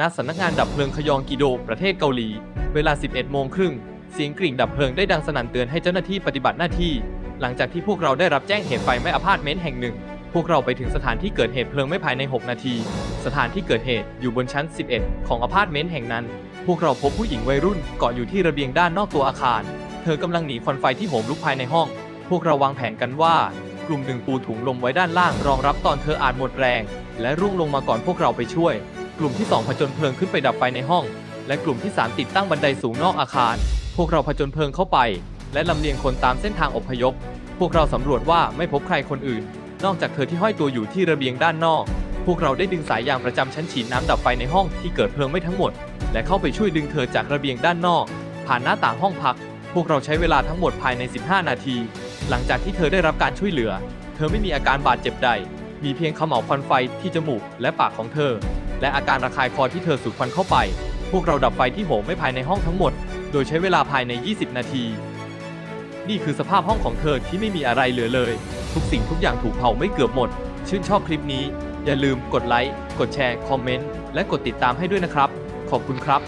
ณสำนักงานดับเพลิงขยองกิโด ประเทศเกาหลี เวลา 11 โมงครึ่ง เสียงกริ่งดับเพลิงได้ดังสนั่นเตือนให้เจ้าหน้าที่ปฏิบัติหน้าที่ หลังจากที่พวกเราได้รับแจ้งเหตุไฟไหม้อพาร์ตเมนต์แห่งหนึ่ง พวกเราไปถึงสถานที่เกิดเหตุเพลิงไม่ภายใน 6 นาที สถานที่เกิดเหตุอยู่บนชั้น 11 ของอพาร์ตเมนต์แห่งนั้น พวกเราพบผู้หญิงวัยรุ่นเกาะอยู่ที่ระเบียงด้านนอกตัวอาคาร เธอกำลังหนีควันไฟที่โหมลุกภายในห้อง พวกเราวางแผนกันว่ากลุ่มหนึ่งปูถุงลมไว้ด้านล่างรองรับตอนเธออาจหมดแรง และร่วงลงมาก่อนพวกเราไปช่วย กลุ่มที่ 2 ผจญเพลิงขึ้นไปดับไฟในห้อง และกลุ่มที่ 3 ติดตั้งบันไดสูงนอกอาคาร พวกเราผจญเพลิงเข้าไป และลำเลียงคนตามเส้นทางอพยพ พวกเราสำรวจว่าไม่พบใครคนอื่น นอกจากเธอที่ห้อยตัวอยู่ที่ระเบียงด้านนอก พวกเราได้ดึงสายยางประจำชั้นฉีดน้ำดับไฟในห้องที่เกิดเพลิงไม่ทั้งหมด และเข้าไปช่วยดึงเธอจากระเบียงด้านนอก ผ่านหน้าต่างห้องพัก พวกเราใช้เวลาทั้งหมดภายใน 15 นาที หลังจากที่เธอได้รับการช่วยเหลือ เธอไม่มีอาการบาดเจ็บใดมีเพียงเขม่าควันไฟที่จมูกและปากของเธอ และอาการระคายคอที่เธอสูดควันเข้าไป พวกเราดับไฟที่โหมไม่ภายในห้องทั้งหมด โดยใช้เวลาภายใน 20 นาที นี่คือสภาพห้องของเธอที่ไม่มีอะไรเหลือเลย ทุกสิ่งทุกอย่างถูกเผาไม่เกือบหมด ชื่นชอบคลิปนี้ อย่าลืมกดไลค์ กดแชร์ คอมเมนต์ และกดติดตามให้ด้วยนะครับ ขอบคุณครับ